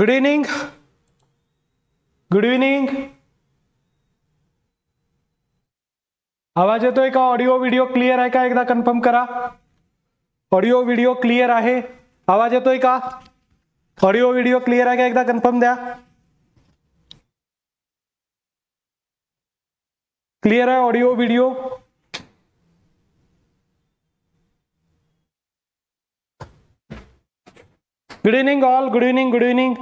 Good evening good evening आवाज येतोय का? ऑडिओ व्हिडिओ क्लिअर आहे का? एकदा कन्फर्म करा. ऑडिओ व्हिडिओ क्लिअर आहे. आवाज येतोय का? ऑडिओ व्हिडिओ क्लिअर आहे का? एकदा कन्फर्म द्या. क्लिअर आहे audio video good evening all good evening good evening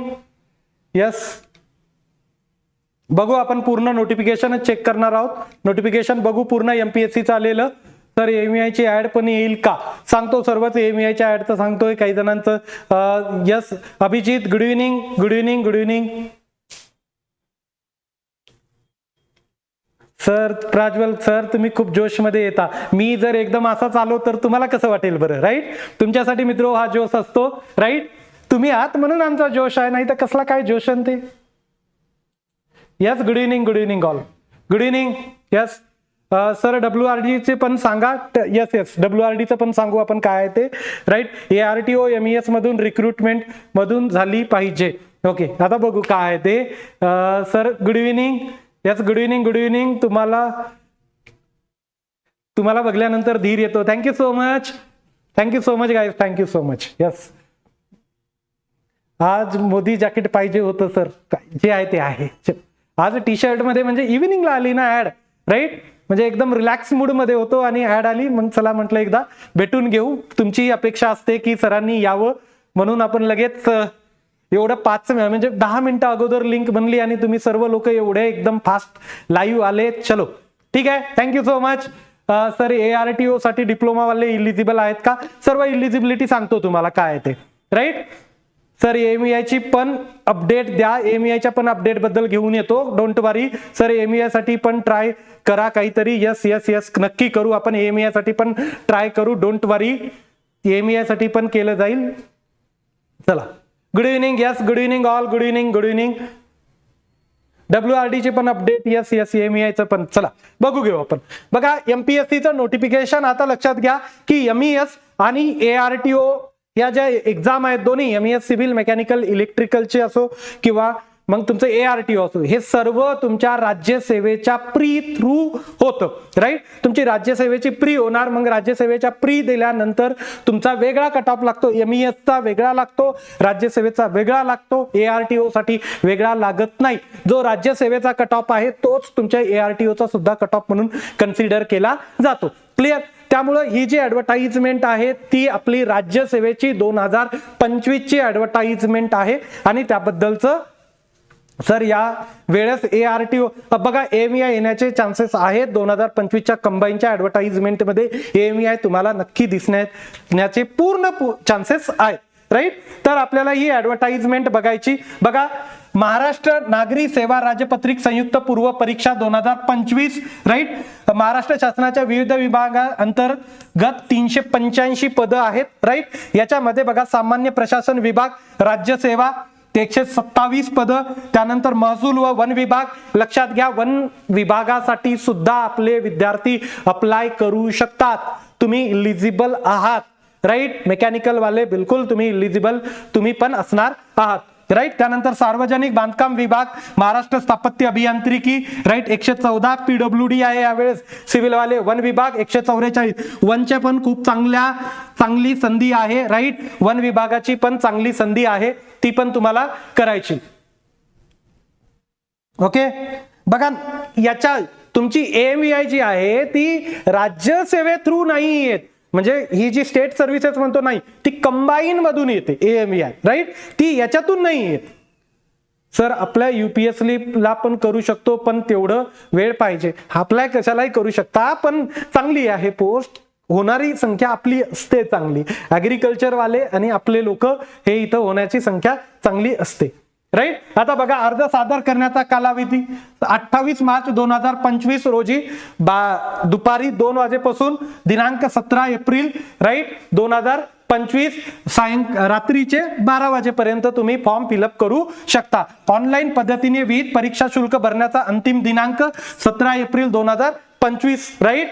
yes बघू आपण पूर्ण नोटिफिकेशन चेक करणार आहोत. नोटिफिकेशन बघू पूर्ण एमपीएससीचं आलेलं. तर एमईआय ची ऍड पण येईल का? सांगतो सर्वच एमईआय च्या ऍडचं तर सांगतोय काही जणांचं. Yes Abhijit good evening good evening good evening sir Prajwal sir तुम्ही खूप जोशमध्ये येता. मी जर एकदम असाच आलो तर तुम्हाला कसं वाटेल बरं राईट तुमच्यासाठी मित्र हा जोश असतो राईट तुम्ही आहात म्हणून आमचा जोश आहे नाही तर कसला काय जोश आहे ते? Yes good evening good evening all good evening yes sir W R डीचे पण सांगा. येस येस डब्ल्यू आर डीचं पण सांगू आपण काय आहे ते. Right A R T O M S मधून रिक्रुटमेंट मधून झाली पाहिजे. ओके आता बघू काय आहे ते. Sir good evening yes good evening good evening तुम्हाला तुम्हाला बघल्यानंतर धीर येतो. Thank you so much thank you so much guys thank you so much yes आज मोदी जॅकेट पाहिजे होतं सर जे आहे ते आहे. आज टी शर्टमध्ये म्हणजे इव्हिनिंगला आली ना ऍड राईट म्हणजे एकदम रिलॅक्स मूडमध्ये होतो आणि ऍड आली. मग चला म्हटलं एकदा भेटून घेऊ. तुमची अपेक्षा असते की सरांनी यावं म्हणून आपण लगेच एवढं पाच म्हणजे दहा मिनिटं अगोदर लिंक बनली आणि तुम्ही सर्व लोक एवढे एकदम फास्ट लाईव्ह आले. चलो ठीक आहे? Thank you so much sir A R T O साठी डिप्लोमा वाले इलिजिबल आहेत का? सर्व इलिजिबिलिटी सांगतो तुम्हाला काय आहे ते राईट सर एम ची पण अपडेट द्या. एम च्या पण अपडेटबद्दल घेऊन येतो. डोंट वरी सर एमसाठी पण ट्राय करा काहीतरी. यस यस यस नक्की करू. आपण एमसाठी पण ट्राय करू. डोंट वरी एमसाठी पण केलं जाईल. चला. Good evening yes good evening all good evening good evening W R डीचे पण अपडेट यस यस एमईआयचं पण. चला. बघू घेऊ आपण. बघा एमपीएससीचं नोटिफिकेशन आता लक्षात घ्या की एमईएस आणि ए आर टी ओ या ज्या एक्झाम आहेत दोन्ही एम एस सिव्हिल मेकॅनिकल इलेक्ट्रिकलचे असो किंवा मग तुमचं ए आर टी ओ असो हे सर्व तुमच्या राज्यसेवेच्या प्री थ्रू होतं राईट तुमची राज्यसेवेची प्री होणार मग राज्यसेवेच्या प्री दिल्यानंतर तुमचा वेगळा कट ऑफ लागतो एसचा वेगळा लागतो राज्यसेवेचा वेगळा लागतो ए आर टी ओसाठी वेगळा लागत नाही. जो राज्यसेवेचा कट ऑफ आहे तोच तुमच्या ए आर टी ओचा सुद्धा कट ऑफ म्हणून कन्सिडर केला जातो. क्लिअर त्यामुळं ही जी ॲडव्हर्टाईजमेंट आहे ती आपली राज्यसेवेची दोन हजार पंचवीसची ॲडव्हर्टाईजमेंट आहे आणि त्याबद्दलचं सर या वेळेस ए आर टी ओ बघा आय येण्याचे चान्सेस आहेत. दोन हजार पंचवीसच्या कंबाईनच्या ॲडव्हर्टाईजमेंटमध्ये एम आय तुम्हाला नक्की दिसण्याचे पूर्ण चान्सेस आहेत राईट तर आपल्याला ही ऍडव्हर्टाइजमेंट बघायची. बघा महाराष्ट्र नागरी सेवा राजपत्रिक संयुक्त पूर्व परीक्षा दोन हजार पंचवीस राईट महाराष्ट्र शासनाच्या विविध विभागांतर्गत तीनशे पंच्याऐंशी पदं आहेत राईट याच्यामध्ये बघा सामान्य प्रशासन विभाग राज्यसेवा एकशे सत्तावीस पदं त्यानंतर महसूल व वन विभाग. लक्षात घ्या वन विभागासाठी सुद्धा आपले विद्यार्थी अप्लाय करू शकतात. तुम्ही इलिजिबल आहात. राईट मेकॅनिकल वाले बिलकुल तुम्ही इलिजिबल तुम्ही पण असणार आहात. राईट त्यानंतर सार्वजनिक बांधकाम विभाग महाराष्ट्र स्थापत्य अभियांत्रिकी. राईट एकशे चौदा पीडब्ल्यू डी आहे यावेळेस. सिव्हिलवाले वन विभाग एकशे चौवेचाळीस. वनच्या पण खूप चांगल्या चांगली संधी आहे. राईट वन विभागाची पण चांगली संधी आहे. ती पण तुम्हाला करायची. ओके? बघा याच्या तुमची एएमआय जी आहे ती राज्यसेवे थ्रू नाही येत. म्हणजे ही जी स्टेट सर्व्हिसेस म्हणतो नाही ती कंबाईन मधून येते एएमआय राईट ती याच्यातून नाही येत. सर आपल्या युपीएससी ला पण करू शकतो पण तेवढं वेळ पाहिजे. अप्लाय कशालाही करू शकता पण चांगली आहे पोस्ट होणारी संख्या आपली असते चांगली. ऍग्रिकल्चर वाले आणि आपले लोक हे इथं होण्याची संख्या चांगली असते. राईट आता बघा अर्ज सादर करण्याचा कालावधी. अठ्ठावीस मार्च दोन हजार पंचवीस रोजी बा दुपारी दोन वाजेपासून दिनांक सतरा एप्रिल राईट दोन हजार पंचवीस सायंक रात्रीचे बारा वाजेपर्यंत तुम्ही फॉर्म फिलअप करू शकता. ऑनलाईन पद्धतीने विहित परीक्षा शुल्क भरण्याचा अंतिम दिनांक सतरा एप्रिल दोन हजार पंचवीस राईट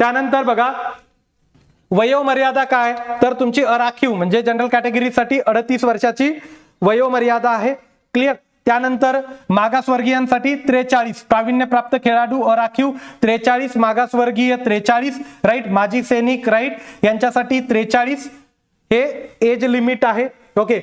त्यानंतर बघा वयोमर्यादा काय? तर तुमची अराखीव म्हणजे जनरल कॅटेगरीसाठी अडतीस वर्षाची वयोमर्यादा आहे. क्लिअर त्यानंतर मागासवर्गीयांसाठी त्रेचाळीस. प्रावीण्यप्राप्त खेळाडू अराखीव त्रेचाळीस. मागासवर्गीय त्रेचाळीस. राईट माजी सैनिक राईट यांच्यासाठी त्रेचाळीस. हे एज लिमिट आहे. ओके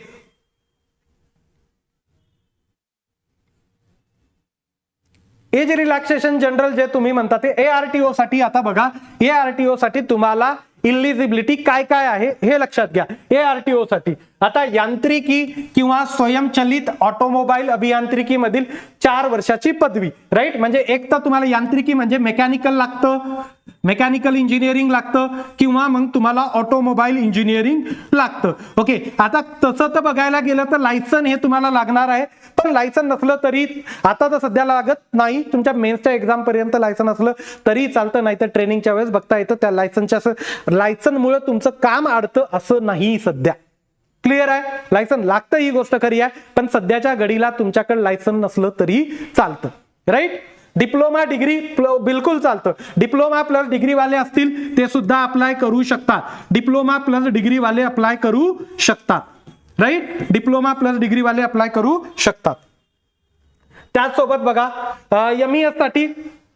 एज रिलॅक्सेशन जनरल जे तुम्ही म्हणता ते एआरटीओ साठी आता बघा. ए आरटीओ साठी तुम्हाला इलिजिबिलिटी काय काय आहे हे लक्षात घ्या. एआरटीओ साठी. आता यांत्रिकी किंवा स्वयंचलित ऑटोमोबाईल अभियांत्रिकी मधील चार वर्षाची पदवी राईट म्हणजे एक तर तुम्हाला यांत्रिकी म्हणजे मेकॅनिकल लागतं मेकॅनिकल इंजिनिअरिंग लागतं किंवा मग तुम्हाला ऑटोमोबाईल इंजिनिअरिंग लागतं. ओके आता तसं तर बघायला गेलं तर लायसन हे तुम्हाला लागणार आहे पण लायसन नसलं तरी आता तर सध्या लागत नाही. तुमच्या मेन्सच्या एक्झाम पर्यंत लायसन असलं तरी चालतं नाही तर ट्रेनिंगच्या वेळेस बघता येतं. त्या लायसनच्या लायसनमुळे तुमचं काम अडतं असं नाही सध्या. क्लिअर आहे? लायसन लागतं ही गोष्ट खरी आहे पण सध्याच्या घडीला तुमच्याकडे लायसन नसलं तरी चालतं. राईट डिप्लोमा डिग्री बिलकुल चालतं. डिप्लोमा प्लस डिग्री वाले असतील ते सुद्धा अप्लाय करू शकतात. डिप्लोमा प्लस डिग्री वाले अप्लाय करू शकतात. राईट डिप्लोमा प्लस डिग्री वाले अप्लाय करू शकतात. त्याचसोबत बघा एम एससाठी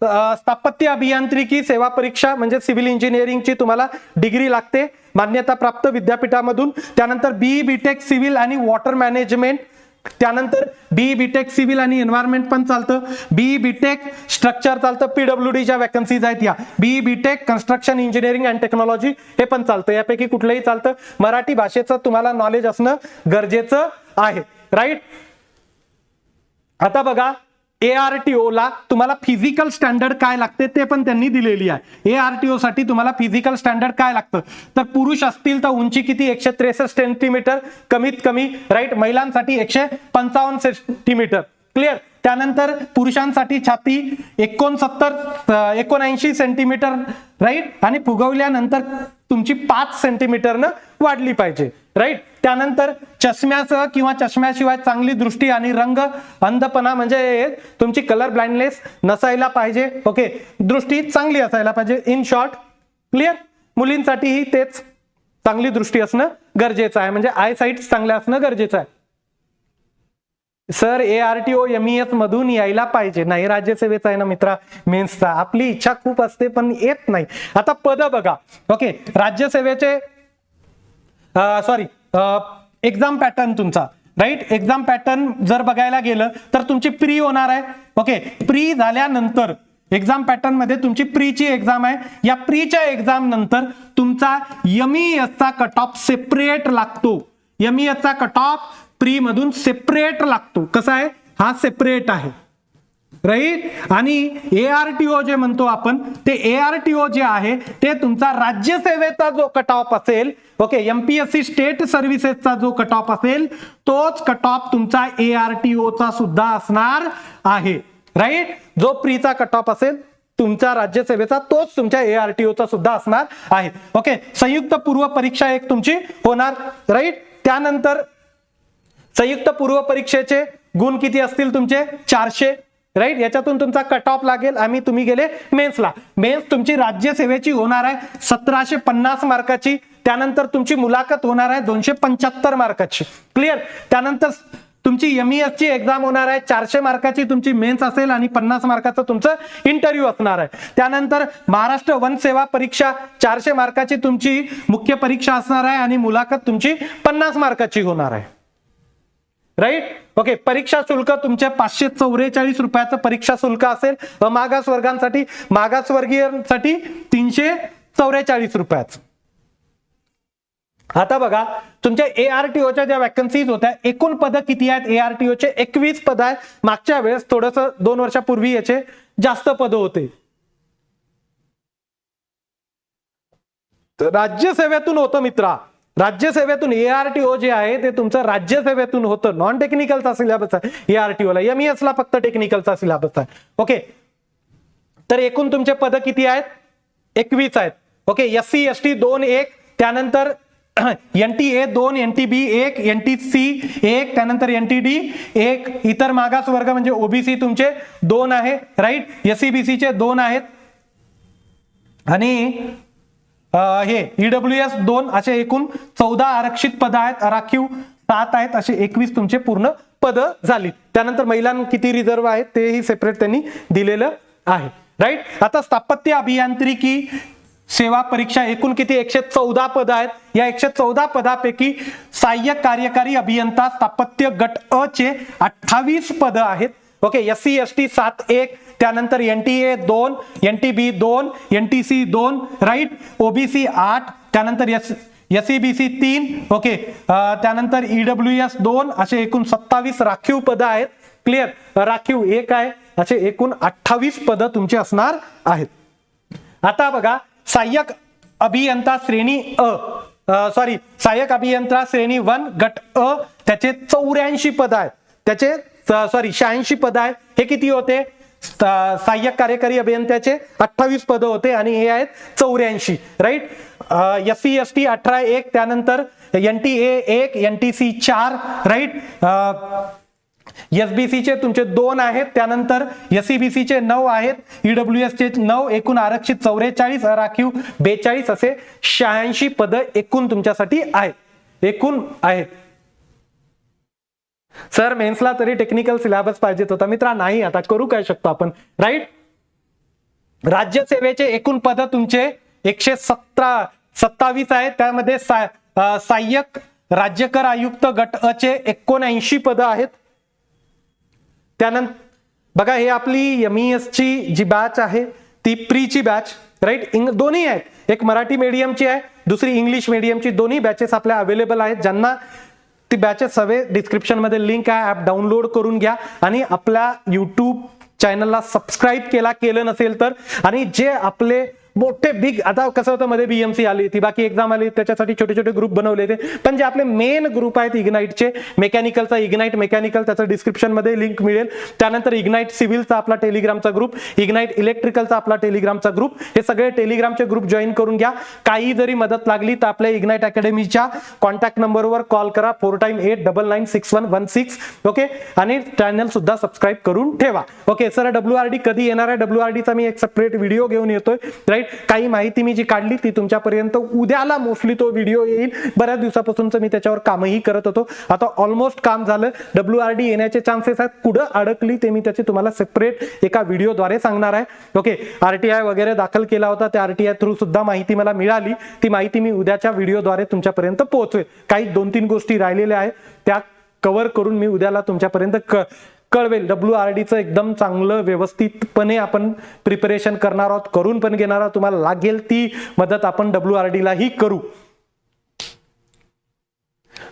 स्थापत्य अभियांत्रिकी सेवा परीक्षा म्हणजे सिव्हिल इंजिनिअरिंगची तुम्हाला डिग्री लागते मान्यता प्राप्त विद्यापीठामधून. त्यानंतर बीई बीटेक सिव्हिल आणि वॉटर मॅनेजमेंट त्यानंतर बीई बीटेक सिव्हिल आणि एन्व्हायरमेंट पण चालतं. बीई बीटेक स्ट्रक्चर चालतं. पीडब्ल्यू डीच्या वॅकन्सीज आहेत या. BE BTech construction engineering and technology हे पण चालतं. यापैकी कुठलंही चालतं. मराठी भाषेचं तुम्हाला नॉलेज असणं गरजेचं आहे. राईट आता बघा एआरटीओ ला तुम्हाला फिजिकल स्टँडर्ड काय लागते ते पण त्यांनी दिलेली आहे. एआरटीओ साठी तुम्हाला फिजिकल स्टँडर्ड काय लागतं? तर पुरुष असतील तर उंची किती? एकशे त्रेसष्ट सेंटीमीटर कमीत कमी राईट महिलांसाठी एकशे पंचावन्न सेंटीमीटर क्लिअर त्यानंतर पुरुषांसाठी छाती एकोणसत्तर एकोणऐंशी सेंटीमीटर राईट आणि फुगवल्यानंतर तुमची पाच सेंटीमीटरनं वाढली पाहिजे. राईट त्यानंतर चष्म्यासह किंवा चष्म्याशिवाय चांगली दृष्टी आणि रंग अंधपणा म्हणजे तुमची कलर ब्लाइंडनेस नसायला पाहिजे. ओके दृष्टी चांगली असायला पाहिजे. इन शॉर्ट क्लिअर मुलींसाठीही तेच चांगली दृष्टी असणं गरजेचं आहे. म्हणजे आय साईट चांगल्या असणं गरजेचं आहे. Sir A R T O M S मधून यायला पाहिजे. नाही राज्यसेवेचा आहे ना मित्रा मेन्सचा आपली इच्छा खूप असते पण येत नाही. आता पद बघा. ओके राज्यसेवेचे सॉरी एक्झाम पॅटर्न तुमचा. राईट एक्झाम पॅटर्न जर बघायला गेलं तर तुमची प्री होणार आहे. ओके प्री झाल्यानंतर एक्झाम पॅटर्नमध्ये तुमची प्रीची एक्झाम आहे. या प्रीच्या एक्झाम नंतर तुमचा यमीएसचा कट ऑफ सेपरेट लागतो. यमीएसचा कट ऑफ प्री मधून सेपरेट लागतो. कसा आहे? हा सेपरेट आहे. राईट? आणि एआरटीओ जे म्हणतो आपण ते ए आर टी ओ जे आहे ते तुमचा राज्यसेवेचा जो कट ऑफ असेल okay M P S C state सर्व्हिसेसचा जो कट ऑफ असेल तोच कट ऑफ तुमचा ओचा सुद्धा असणार आहे. राईट? जो प्रीचा कट ऑफ असेल तुमच्या राज्यसेवेचा तोच तुमच्या ए आर टी ओचा सुद्धा असणार आहे. ओके संयुक्त पूर्व परीक्षा एक तुमची होणार. राईट? त्यानंतर संयुक्त पूर्व परीक्षेचे गुण किती असतील तुमचे? चारशे. राईट याच्यातून तुमचा कट ऑफ लागेल. आम्ही तुम्ही गेले मेन्सला मेन्स तुमची राज्यसेवेची होणार आहे. सतराशे पन्नास मार्काची. त्यानंतर तुमची मुलाखत होणार आहे. दोनशे पंच्याहत्तर मार्काची. क्लिअर त्यानंतर तुमची एम ची एक्झाम होणार आहे. चारशे मार्काची तुमची मेन्स असेल आणि पन्नास मार्काचं तुमचं इंटरव्ह्यू असणार आहे. त्यानंतर महाराष्ट्र वन सेवा परीक्षा. चारशे मार्काची तुमची मुख्य परीक्षा असणार आहे आणि मुलाखत तुमची पन्नास मार्काची होणार आहे. राईट ओके परीक्षा शुल्क तुमच्या पाचशे चौवेचाळीस रुपयाचं परीक्षा शुल्क असेल. व मागास वर्गांसाठी मागासवर्गीयांसाठी तीनशे चौवेचाळीस रुपयाचं. आता बघा तुमच्या एआरटीओच्या ज्या वॅकन्सीज होत्या एकूण पद किती आहेत? एआरटीओचे एकवीस पद आहेत. मागच्या वेळेस थोडस दोन वर्षापूर्वी याचे जास्त पद होते. राज्यसेवेतून होतं मित्रा. राज्यसेवेतून ए आर टी ओ जे आहे ते तुमचं राज्यसेवेतून होतं. नॉन टेक्निकलचा सिलेबस आहे. ए आर टी ओला एम एसला फक्त टेक्निकलचा सिलेबस आहे. ओके तर एकूण तुमचे पद किती आहेत? एकवीस आहेत. Okay S C S T दोन एक त्यानंतर एन टी ए दोन एन टी बी एक एन टी सी एक त्यानंतर एन टी डी एक. इतर मागास वर्ग म्हणजे ओबीसी तुमचे दोन आहे. राईट एस सी बी सीचे दोन आहेत. आणि हे ईडब्ल्यू एस दोन असे एकूण चौदा आरक्षित पद आहेत. राखीव सात आहेत असे एकवीस तुमचे पूर्ण पद झाली. त्यानंतर महिलां किती रिझर्व आहेत तेही सेपरेट त्यांनी दिलेलं आहे. राईट आता स्थापत्य अभियांत्रिकी सेवा परीक्षा एकूण किती? एकशे चौदा पद आहेत. या एकशे चौदा पदापैकी सहाय्यक कार्यकारी अभियंता स्थापत्य गट अ चे अठ्ठावीस पद आहेत. Okay S C S T सात एक त्यानंतर एन टी ए दोन एन टी बी दोन एन टी सी दोन राईट ओबीसी आठ त्यानंतर एस एस बी सी तीन ओके. त्यानंतर ईडब्ल्यू एस दोन असे एकूण सत्तावीस राखीव पदं आहेत. क्लिअर राखीव एक आहे. असे एकूण अठ्ठावीस पदं तुमचे असणार आहेत. आता बघा सहाय्यक अभियंता श्रेणी अ सॉरी सहाय्यक अभियंता श्रेणी वन गट अ त्याचे चौऱ्याऐंशी पद आहेत. त्याचे सॉरी शहाऐंशी पद आहे हे किती होते? सहाय्यक कार्यकारी अभियंत्याचे अठ्ठावीस पद होते आणि हे आहेत चौऱ्याऐंशी right S C S T अठरा एक त्यानंतर एन टी ए एक एन टी सी चार राईट एसबीसीचे तुमचे दोन आहेत त्यानंतर एसईबीसी नऊ आहेत ईडब्ल्यू एसचे नऊ एकूण आरक्षित चौवेचाळीस राखीव बेचाळीस असे शहाऐंशी पद एकूण तुमच्यासाठी आहेत. एकूण आहेत. सर मेन्सला तरी टेक्निकल सिलेबस पाहिजेत होता. मित्रा नाही आता करू काय शकतो आपण? राईट राज्यसेवेचे एकूण पद तुमचे एकशे सतरा सत्तावीस आहेत. त्यामध्ये सहाय्यक राज्यकर आयुक्त गट अ चे एकोणऐंशी पद आहेत. त्यानंतर बघा हे आपली एम ची जी बॅच आहे ती प्रीची बॅच राईट इंग दोन्ही आहेत. एक मराठी मीडियमची आहे दुसरी इंग्लिश मीडियमची दोन्ही बॅचेस आपल्या अवेलेबल आहेत. ज्यांना ती बॅचेस हवे डिस्क्रिप्शनमध्ये लिंक आहे. ॲप डाउनलोड करून घ्या. आणि आपल्या यूट्यूब चॅनलला सबस्क्राईब केला केलं नसेल तर. आणि जे आपले मोठे बिग आता कसं होतं मध्ये बीएमसी आली ती बाकी एक्झाम आली त्याच्यासाठी छोटे छोटे ग्रुप बनवले ते पण जे आपले मेन ग्रुप आहेत इग्नाईटचे मेकॅनिकलचा इग्नाईट मेकॅनिकल त्याचं डिस्क्रिप्शनमध्ये लिंक मिळेल. त्यानंतर इग्नाईट सिव्हिलचा आपला टेलिग्रामचा ग्रुप इग्नाईट इलेक्ट्रिकलचा आपला टेलिग्रामचा ग्रुप हे सगळे टेलिग्रामचे ग्रुप जॉईन करून घ्या. काही जरी मदत लागली तर आपल्या इग्नाईट अकॅडमीच्या कॉन्टॅक्ट नंबरवर कॉल करा. Four time eight double nine six one one six okay आणि चॅनल सुद्धा सबस्क्राईब करून ठेवा. Okay sir W R D कधी येणार आहे? डब्ल्यू आर डीचा मी एक सेपरेट व्हिडिओ घेऊन येतोय. राईट काही माहिती मी जी काढली ती तुमच्यापर्यंत उद्याला मोस्टली तो व्हिडिओ येईल. बऱ्याच दिवसापासूनच मी त्याच्यावर कामही करत होतो. आता ऑलमोस्ट काम झालं. डब्ल्यू आर डी येण्याचे चान्सेस आहेत. कुठं अडकली ते मी त्याची तुम्हाला सेपरेट एका व्हिडिओद्वारे सांगणार आहे. ओके आरटीआय वगैरे दाखल केला होता. त्या आरटीआय थ्रू सुद्धा माहिती मला मिळाली. ती माहिती मी उद्याच्या व्हिडिओद्वारे तुमच्यापर्यंत पोहोचवेल. काही दोन तीन गोष्टी राहिलेल्या आहेत. त्या कव्हर करून मी उद्याला तुमच्यापर्यंत क कळवेल. डब्ल्यू आर डीचं एकदम चांगलं व्यवस्थितपणे आपण प्रिपरेशन करणार आहोत करून पण घेणार आहोत. तुम्हाला लागेल ती मदत आपण डब्ल्यू आर डीलाही करू.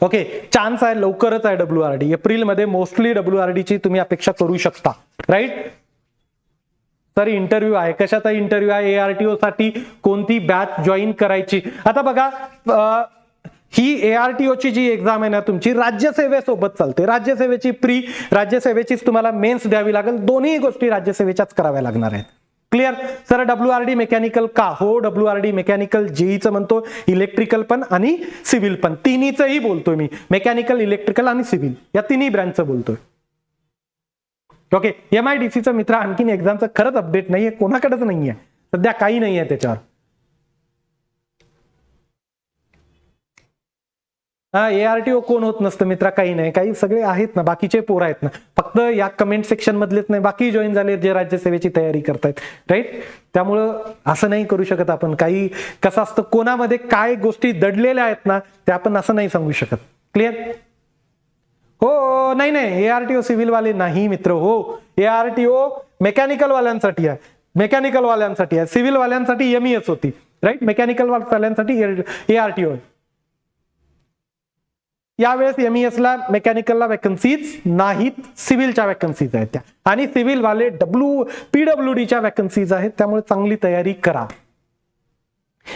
ओके चान्स आहे लवकरच आहे डब्ल्यू आर डी एप्रिलमध्ये मोस्टली डब्ल्यू आर ची तुम्ही अपेक्षा करू शकता. राईट तर इंटरव्ह्यू आहे. कशाचा इंटरव्ह्यू आहे? एआरटीओ साठी कोणती बॅच जॉईन करायची? आता बघा ही ए आर टी ओची जी एक्झाम आहे ना तुमची राज्यसेवेसोबत चालते. राज्यसेवेची प्री राज्यसेवेचीच तुम्हाला मेन्स द्यावी लागेल. दोन्ही गोष्टी राज्यसेवेच्याच कराव्या लागणार आहेत. Clear sir W R D mechanical का? हो डब्ल्यू आर डी मेकॅनिकल जेईचं म्हणतो इलेक्ट्रिकल पण आणि सिव्हिल पण. तिन्हीचंही बोलतोय मी. मेकॅनिकल इलेक्ट्रिकल आणि सिव्हिल या तिन्ही ब्रँचचं बोलतोय. ओके एम आय डी सीचं मित्र आणखीन एक्झामचं खरंच अपडेट नाहीये. कोणाकडेच नाहीये. सध्या काही नाहीये त्याच्यावर. हा एआरटीओ कोण होत नसतं मित्रा काही नाही. काही सगळे आहेत ना बाकीचे पोर आहेत ना. फक्त या कमेंट सेक्शन मधलेच नाही बाकी जॉईन झाले जे राज्यसेवेची तयारी करतायत. राईट त्यामुळं असं नाही करू शकत आपण. काही कसं असतं कोणामध्ये काय गोष्टी दडलेल्या आहेत ना त्या आपण असं नाही सांगू शकत. क्लिअर हो हो, नाही. नाही एआरटीओ सिव्हिल वाले नाही मित्र हो. एआरटीओ मेकॅनिकल वाल्यांसाठी आहे. मेकॅनिकल वाल्यांसाठी आहे सिव्हिल वाल्यांसाठी एमईएस होती. राईट मेकॅनिकल वाल्यांसाठी एआरटीओ यावेळेस एमईएस ला मेकॅनिकलला वॅकन्सीज नाहीत. सिव्हिलच्या वॅकन्सीज आहेत त्या. आणि सिव्हिल वाले डब्ल्यू पीडब्ल्यू डीच्या वॅकन्सीज आहेत. त्यामुळे चांगली तयारी करा.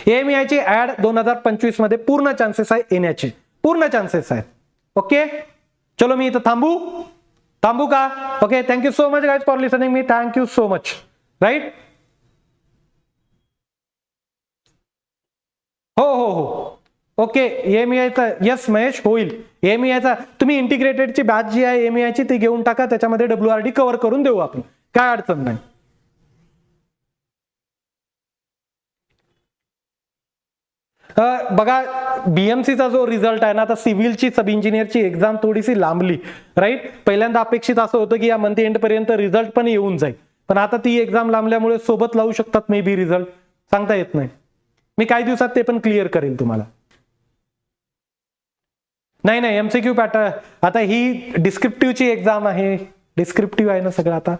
एमईआय ची ऍड दोन हजार पंचवीसमध्ये पूर्ण चान्सेस आहे येण्याचे. पूर्ण चान्सेस आहेत. ओके चलो मी इथं थांबू. थांबू का? Okay thank you so much guys for listening me thank you so much right हो हो हो. ओके एम एमईआयचा यस महेश होईल. एम एमईआयचा तुम्ही इंटिग्रेटेडची बॅच जी आहे एमईआयची ती घेऊन टाका. त्याच्यामध्ये डब्ल्यू आर डी कव्हर करून देऊ आपण. काय अडचण नाही. बघा बीएमसीचा जो रिझल्ट आहे ना आता सिव्हिलची सब इंजिनियरची एक्झाम थोडीशी लांबली राईट पहिल्यांदा अपेक्षित असं होतं की या मंथ एंड पर्यंत रिझल्ट पण येऊन जाईल. पण आता ती एक्झाम लांबल्यामुळे सोबत लावू शकतात मे बी रिझल्ट सांगता येत नाही. मी काही दिवसात ते पण क्लिअर करेल तुम्हाला. नाही नाही एमसीक्यू पॅटर्न आता ही डिस्क्रिप्टिव्हची एक्झाम आहे. डिस्क्रिप्टिव्ह आहे ना सगळं आता.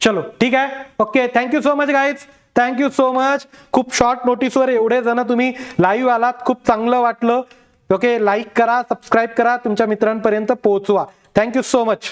चलो ठीक आहे? Okay thank you so much guys thank you so much खूप शॉर्ट नोटीसवर एवढे जण तुम्ही लाईव्ह आलात. खूप चांगलं वाटलं. ओके लाईक करा सबस्क्राईब करा. तुमच्या मित्रांपर्यंत पोहोचवा. Thank you so much